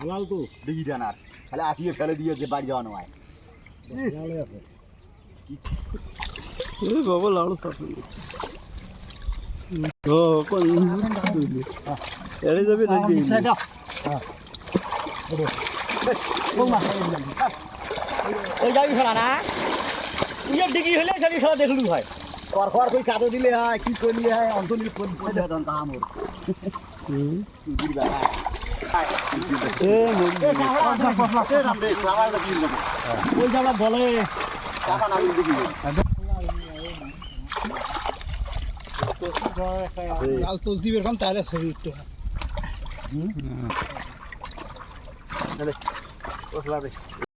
হালাল তো দেন আর। খালি আসিয়ে ফেলে দিয়ে যে বাড়ি যাওয়ানো ভালো আছে। বাবা লাড়ু সাপি। ও কোন এড়ে যাবে নাকি ওই যাবি খেলা না। ইয়ে ডিগি হলে খালি খেলা দেখলু হয় কর কর কই কাদো দিলে হয় কি করলে হয় অন্তলি কোন কোন দেন তা আমর হুম দিবা এ মরি যাবা বলে টাকা না দেখি লাল তুলসি বেরকম তাহলে শরীরটা হ্যাঁ।